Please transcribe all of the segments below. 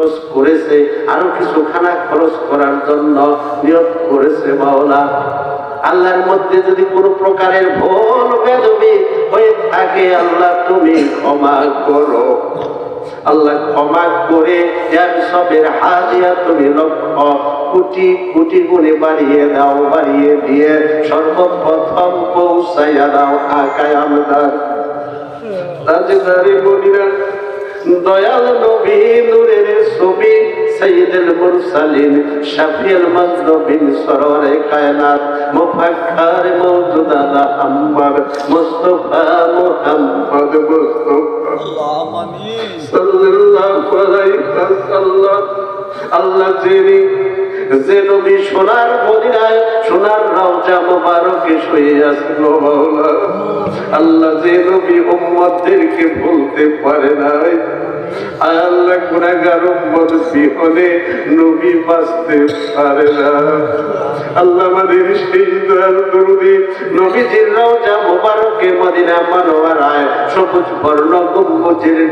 খরচ করেছে, আরও কিছু খানা খরচ করার জন্য নিয়োগ করেছে মাওলা। আল্লাহর মধ্যে যদি কোনো প্রকারের ভুল, বেদবি হয়ে থাকে, আল্লাহ তুমি ক্ষমা করো। আল্লাহ ক্ষমা করে এর সবের হাজিয়া তুমি লক্ষ কোটি কোটি গুণে বাড়িয়ে দাও, বাড়িয়ে দিয়ে সর্বপ্রথম পৌঁছাইয়া দাও আকায় আমদার রাজদারি মনিরা দয়াল নবী নূরের ছবি সৈয়দুল মুরসালিন শাফিউল মাজলুবিন সররে কায়নাত মুফাক্কার মওজুদাদা আম্মার মুস্তাফা মুহাম্মদ মুস্তাফা। সাল্লাল্লাহু আলাইহি ওয়াসাল্লাম। আল্লাহ যিনি যে নবী সোনার মদিনায় সোনার রওজা মোবারকে শুয়ে আসল আল্লাহ যে নবী উম্মতদেরকে ভুলতে পারে নাই। আল্লাহ গুণাগার উম্মত নবী বাঁচতে পারে না। আল্লাহ আমাদের সেই দয়াল দরুদি নবীজির রওজা মোবারকে মদিনা সবুজ বর্ণ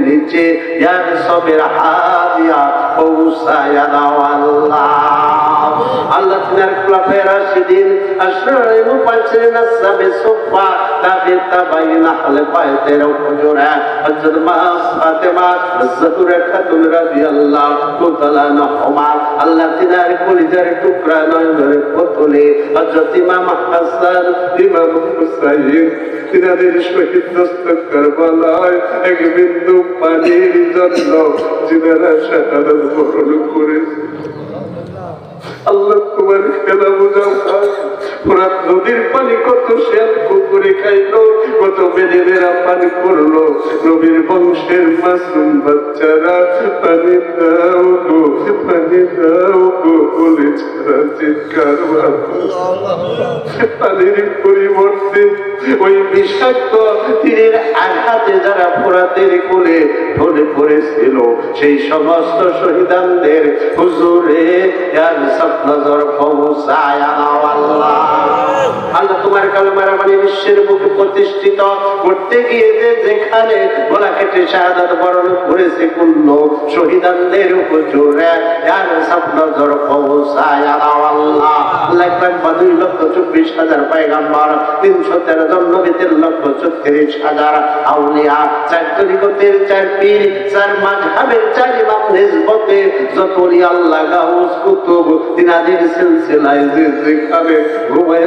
নিচে, ইয়ার সবের হাদিয়া পৌঁছায়া আল্লাহ। আল্লাহ তিনার খোলাফায়ে রাশিদিন আশরারে মুফাসসিরিন আসহাবে সুফা, তাবে তাবাইন আহলে বাইতের হুজুরা। হযরত মা ফাতেমা জাতুরা খাতুন রাদিয়াল্লাহু তাআলা আনহুমা, আল্লাহ তিনার কলিজার টুকরা নয়নের পুতুলে হযরত ইমাম হাসান, ইমাম হুসাইন তিনাদের শহীদ দস্ত কারবালায় এক বিন্দু পানির জন্য যিনারা শাহাদাত বরণ করেছে। আল্লাহ তোমার খেলা বোঝাও ওরা নদীর পানি কত শেল কুকুরে খাইলো কত বেদেরা পানি করল, নবীর বংশের মাসুম বাচ্চারা, পানি দাও গো, পানি দাও গো বলে ছাড়া চিৎকার পানির পরিবর্তে ওই বিষাক্ত তীরের আঘাতে যারা ফোরাতের কোলে ঢলে পড়েছিল, সেই সমস্ত শহীদানদের হুজুরে আর সপ্নজর পৌঁছায় আল্লাহ তোমার কালমার মানে বিশ্বের বুকে প্রতিষ্ঠিত করতে গিয়ে যে যেখানে গলা কেটে শাহাদাত বরণ করেছে কুল্ল, শহীদানদের হুজুরে আর কুতুব, তিনাদের সিলসিলায় যে যেখানে ঘুমায়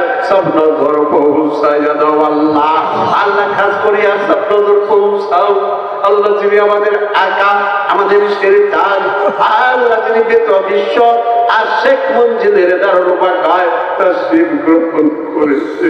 স্বপ্ন জর পৌঁছায়া দাও আল্লাহ আল্লাহ খাস করিয়া স্বপ্ন জর পৌঁছাও আল্লাহ যিনি আমাদের আকা আমাদের শেরিতান আল্লাহ যিনি বেত বিশ্ব আর শেখ মঞ্জিলের দারুণ উপায় তার শিব গ্রহণ করেছে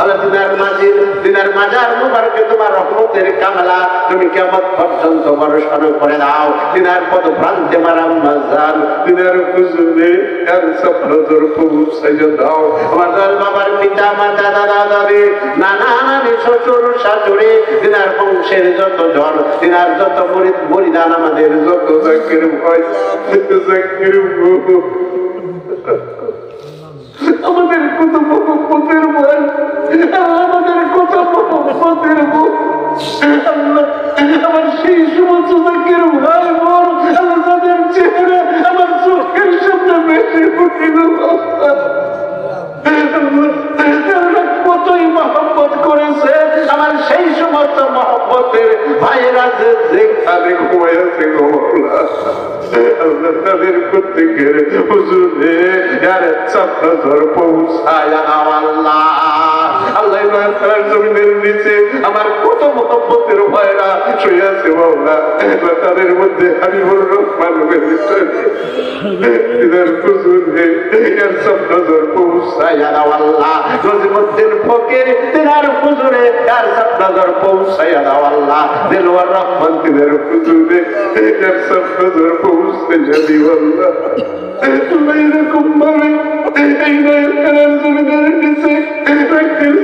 আল্লাহ দিনার মাঝির দিনার মাজার মুবারকে তোমার রহমতের কামলা। তুমি কেমন পর্যন্ত বর্ষণ করে দাও দিনার পদ প্রান্তে মারাম মাজান দিনার কুজুরে তোর পৌঁছাইয়া দাও। বাবার পিতা মাতা দাদা, দাদি নানা নানি, শ্বশুর, শাশুড়ি, দিনার বংশের যত জন, দিনার যত মরিদ মরিদান আমাদের যত জাকির ভয় জাকির ভয় আমাদের কত মহব্বতের ভয় আমাদের কত ভয় আল্লাহ, আমার সেই সমস্ত ভাই বোন, আল্লাহ তাদের চেহারা আমার চোখের সামনে বেশি উঠিল কতই মহব্বত করেছে আমার সেই সমস্ত মহব্বতের ভাইরা যে যেখানে ঘুমাইয়াছে গো মাওলা। তাদের প্রত্যেকের হুজুরে আর চাপনাঝর পৌঁছায় আল্লাহ। নিচে আমার কত মহব্বতের মাওলা। আল্লাহ তাদের মধ্যে হাবিবুর রহমান পৌঁছায় নাও আল্লাহ। নজিমুদ্দিন ফকির, তিনার হুজুরে আর চাপনাঝর পৌঁছায় নাও আল্লাহ। দিলওয়ার রহমান তিনার হুজুরে আর চাপনাঝর পৌঁছায় দিও আল্লাহ। আল্লাহ এরকম ভাবে এই নয়ের কালার জমিনের নিচে রাখতেন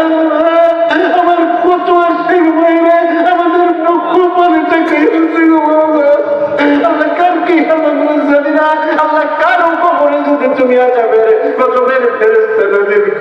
আল্লাহ!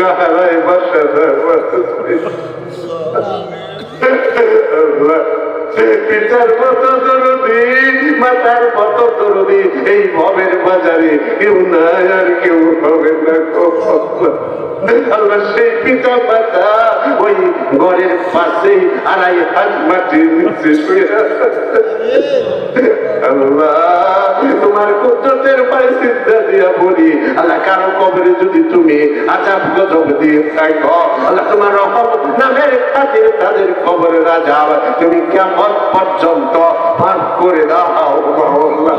গাহারায় বাসা পিতার কত দরদি মাতার কত দরদি এই ভবের বাজারে কেউ না আর কেউ হবে না আল্লাহ সেই পিতা মাতা, ওই ঘরের পাশে আড়াই হাত মাটির নিচে শুয়ে আল্লাহ, তোমার কুদরতের পায়ে দিয়া বলি, আল্লাহ, কারও কবরে যদি তুমি আজাব গজব দিয়ে থাকো, আল্লাহ, তোমার রহমত নামের খাতির তাদের কবরে রাজা তুমি কেমন পর্যন্ত মাফ করে দাও। আল্লাহ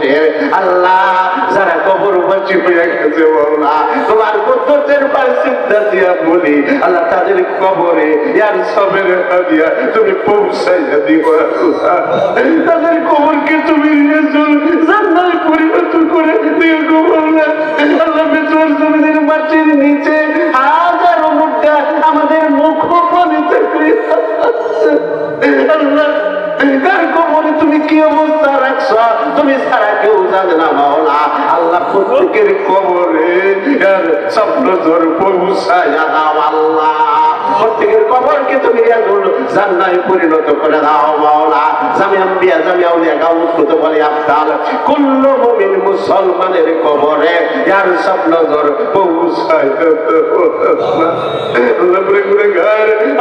বাড়ির আল্লাহ, যারা কবর বাঁচি হয়ে গেছে বলা তোমার পায়ে সিদ্ধা দিয়া বলি, আল্লাহ তাদের কবরে ইয়ার সবের হাদিয়া তুমি পৌঁছাইয়া দিও তাদের কবরকে তুমি জান্নাতে পরিণত করে দিও গো আল্লাহ বেতর জমিনের মাটির নিচে হাজারো মুদ্রা আমাদের মুখ পানিতে আল্লাহ প্রত্যেকের কবরে আর স্বপ্ন জোর পৌঁছায় আল্লাহ। প্রত্যেকের কবরকে তুমি এখন জান্নায় পরিণত করে দাও, মাওলা। জামি আম্বিয়া জামি আউলিয়া বলে মুমিন মুসলমানের কবরে স্বপ্ন জোর পৌঁছায়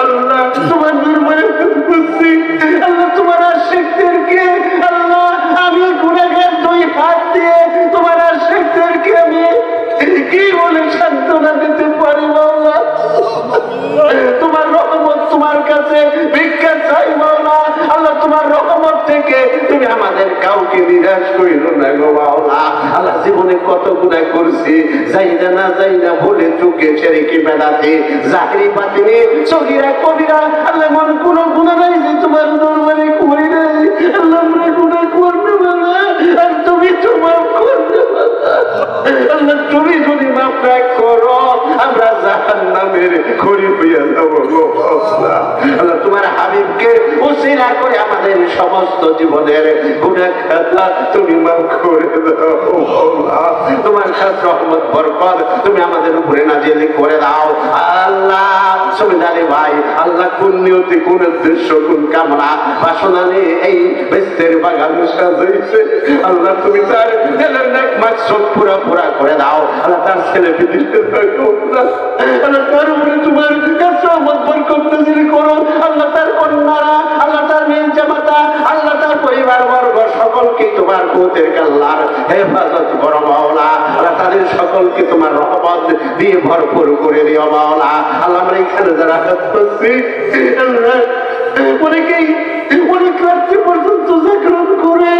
আল্লাহ তোমার যাই না না যাই না বলে চুকে ছেড়ে কি বেড়াতে জাহিরি পাতিনি সগিরা সমস্ত জীবনের গুণা খাতা তুমি মাফ করে দাও তোমার কাছে রহমত, বরকত তুমি আমাদের উপরে নাজিল করে দাও, আল্লাহ। সুবিধানে ভাই, আল্লাহ কোন নিয়তি, কোন উদ্দেশ্য, কোন কামনা, বাসনা নিয়ে এই বেস্তের বাগান সাজাইছে। আল্লাহ তুমি তার দিলের নেক মাকসুদ পুরা পুরা করে দাও। আল্লাহ তার ছেলে বিদেশে থাকুক না। আল্লাহ তার উপরে তোমার কাছে রহমত, বরকত নাজিল করো। আল্লাহ তার কন্যারা, আল্লাহ তার মেয়ে জামাতা আল্লাহ সকলকে তোমার কুতের কাল্লার? হেফাজত করো মাওলা, আল্লাহ তাদের সকলকে তোমার রহমত দিয়ে ভরপুর করে দিও মাওলা। আল্লাহ আমরা এখানে যারা হাত পাচ্ছি অনেকেই, অনেক রাত্রি পর্যন্ত জাগরণ করে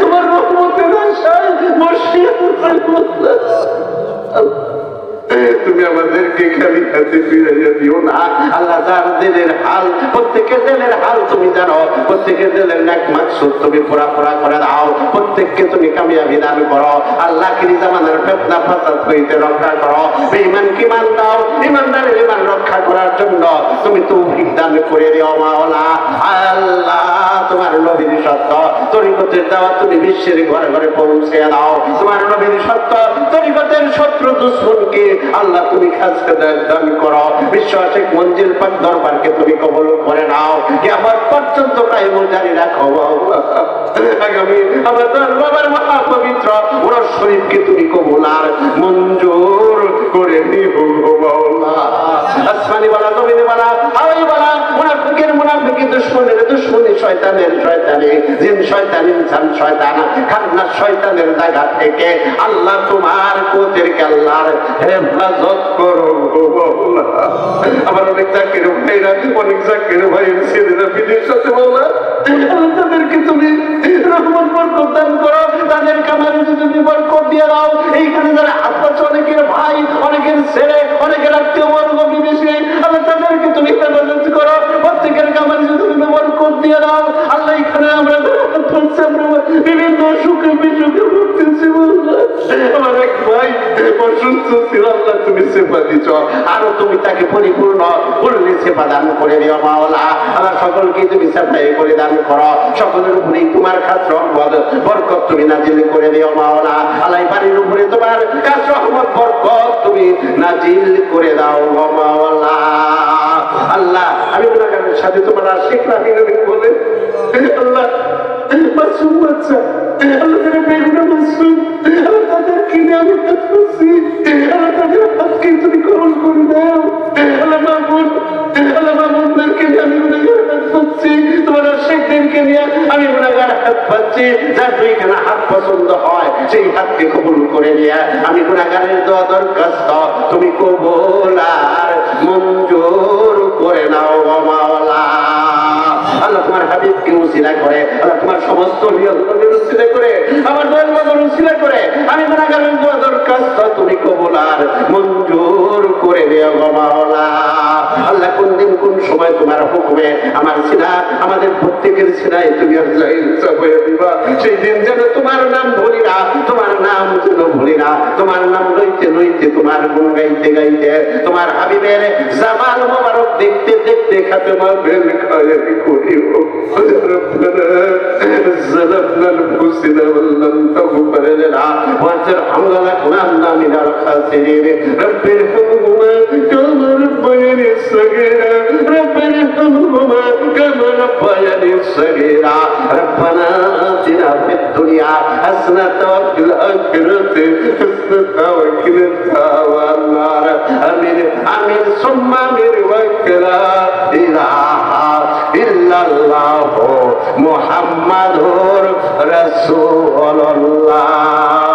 তোমার রহমতের আশায় বসে তুমি আমাদেরকে খালি হাতে ফিরাইয়া দিও না। আল্লাহ যার দিলের হাল প্রত্যেকের দিলের হাল তুমি জানো প্রত্যেকের দিলের নাক মাকসুদ তুমি পুরা পুরা করে দাও, প্রত্যেককে তুমি কামিয়াবি দান করো আল্লাহ কি জামানের ফেতনা ফাসাদ হইতে রক্ষা করো। ইমান কি মান দাও? ইমানদারের ইমান রক্ষা করার জন্য তুমি তৌফিক দান করে দিও, মাওলা। আল্লাহ, তোমার নবীর সত্য, তরিকতের দেওয়া তুমি বিশ্বের ঘরে ঘরে পৌঁছে দাও। তোমার নবীর সত্য, তরিকতের শত্রু দুশ্মনকে আল্লাহ তুমি কাছে দান করো। বিশ্ব আশেক মঞ্জিল পাক দরবারকে তুমি কবল করে নাও। কেমন পর্যন্ত কায়েম জারি রাখো। আগামী আমার দরবার মহা পবিত্র শরীফকে তুমি কবুল আর মঞ্জুর করে নিহ দুশ্মনের, দুশ্মনী শয়তানের শয়তানি, জিন শয়তান ইনসান শয়তান, খান্না শয়তানের জায়গা থেকে আল্লাহ তোমার কোচের কাল্লার হেফাজত করো আমার অনেক চাকরির ভাইরা, অনেক চাকরির ভাইয়ের ছেলেরা বিদেশ সাথে মাওলা তাদেরকে তুমি দিচ্ছ আরও তুমি তাকে পরিপূর্ণ পূর্ণে সেবা দান করে দিও মাওলা। আল্লাহ সকলকে তুমি সেবাই করে দান করো। সকলের উপরেই তোমার খাস রহমত, বরকত তুমি নাজিল করে দিও মাওলা। আল্লাহ এই বাড়ির উপরে তোমার খাস রহমত, বরকত তুমি নাজিল করে দাও মাওলা। আল্লাহ, আমি গুণাগারের সাথে তোমার আশিক রাখি বলে আল্লাহ মাসুম বেগুনা মাসুম তাদের কিনে আমি হাত আল্লাহ তাদের তুমি করে দাও আল্লাহ আল্লাহ আমি তোমার আশিকদেরকে নিয়ে আমি হাত পাচ্ছি যার হাত পছন্দ হয় সেই হাতকে কবুল করে নিয়ে আমি গুণাগারের দোয়া দরখাস্ত তুমি কবুল আর মঞ্জুর করে নাও। উসিলা করে তোমার সমস্ত নিয়ন্ত্রণের উসিলা করে, আমার ধর্মের উসিলা করে, আমি মনে করেন দরখাস্ত, তুমি কবুল আর মঞ্জুর করে দেওয়া মাওলা। সময় তোমার হুকুমে আমার সিনা আমাদের প্রত্যেকের সিনায় তুমি আর জাহির চাপাইয়া দিবা সেই দিন যেন তোমার নাম ভুলি না তোমার নাম যেন ভুলি না তোমার নাম লইতে লইতে তোমার গুণ গাইতে গাইতে তোমার হাবিবের জামাল মোবারক দেখতে দেখতে খাতে মাবেন খায় করিও ربنا ظلمنا انفسنا ولم تغفر لنا وترحمنا لكنا من الخاسرين رب ارحمهما كما ربياني صغيرا رب ارحمهما كما ربياني صغيرا ربنا آتنا في الدنيا حسنة وفي الآخرة حسنة وقنا عذاب النار آمين آمين. ثم آمين وكلا إله إلا الله محمد رسول الله.